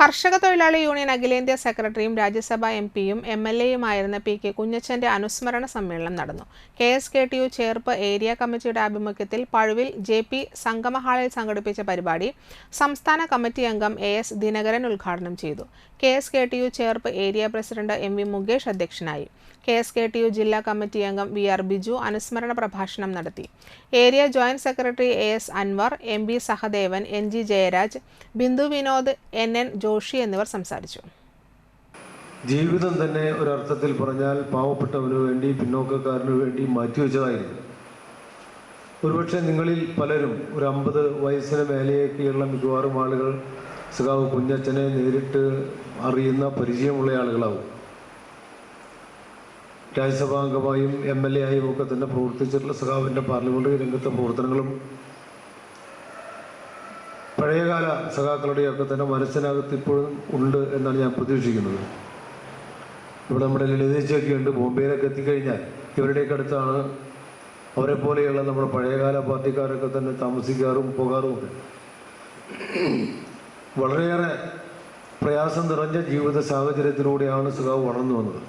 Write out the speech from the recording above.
കർഷക തൊഴിലാളി യൂണിയൻ അഖിലേന്ത്യാ സെക്രട്ടറിയും രാജ്യസഭാ എം പിയും എം എൽ എയുമായിരുന്ന പി കെ കുഞ്ഞച്ചന്റെ അനുസ്മരണ സമ്മേളനം നടന്നു. K S K T U Cherpu area കമ്മിറ്റിയുടെ ആഭിമുഖ്യത്തിൽ പഴുവിൽ ജെ പി സംഗമ ഹാളിൽ സംഘടിപ്പിച്ച പരിപാടി സംസ്ഥാന കമ്മിറ്റി അംഗം എ എസ് ദിനകരൻ ഉദ്ഘാടനം ചെയ്തു. K S K T U Cherpu area president M V Mukesh അധ്യക്ഷനായി. K S K T U ജില്ലാ കമ്മിറ്റി അംഗം വി ആർ ബിജു അനുസ്മരണ പ്രഭാഷണം നടത്തി. Area joint secretary A S Anvar M B Sahadevan N G Jayaraj Bindu Vinod N N Joshi എന്നിവർ സംസാരിച്ചു. ജീവിതം തന്നെ ഒരർത്ഥത്തിൽ പറഞ്ഞാൽ പാവപ്പെട്ടവന് വേണ്ടി പിന്നോക്കക്കാരന് വേണ്ടി മാറ്റിവെച്ചതായിരുന്നു ഒരുപക്ഷെ നിങ്ങളിൽ പലരും ഒരു അമ്പത് വയസ്സിന് മേലെയൊക്കെയുള്ള മിക്കവാറും ആളുകൾ സഖാവ് കുഞ്ഞച്ചനെ നേരിട്ട് അറിയുന്ന പരിചയമുള്ള ആളുകളാവും. രാജ്യസഭാംഗമായും എം എൽ എ ആയും ഒക്കെ തന്നെ പ്രവർത്തിച്ചിട്ടുള്ള സഖാവിന്റെ പാർലമെന്ററി രംഗത്തെ പ്രവർത്തനങ്ങളും പഴയകാല സഖാക്കളുടെയൊക്കെ തന്നെ മനസ്സിനകത്ത് ഇപ്പോഴും ഉണ്ട് എന്നാണ് ഞാൻ പ്രതീക്ഷിക്കുന്നത്. ഇവിടെ നമ്മുടെ ലളിതച്ചൊക്കെ ഉണ്ട് ബോംബെയിലൊക്കെ എത്തിക്കഴിഞ്ഞാൽ ഇവരുടെയൊക്കെ അടുത്താണ് അവരെ പോലെയുള്ള നമ്മുടെ പഴയകാല പാർട്ടിക്കാരൊക്കെ തന്നെ താമസിക്കാറും പോകാറുമുണ്ട് വളരെയേറെ പ്രയാസം നിറഞ്ഞ ജീവിത സാഹചര്യത്തിലൂടെയാണ് സുഖാവ് വളർന്നു വന്നത്.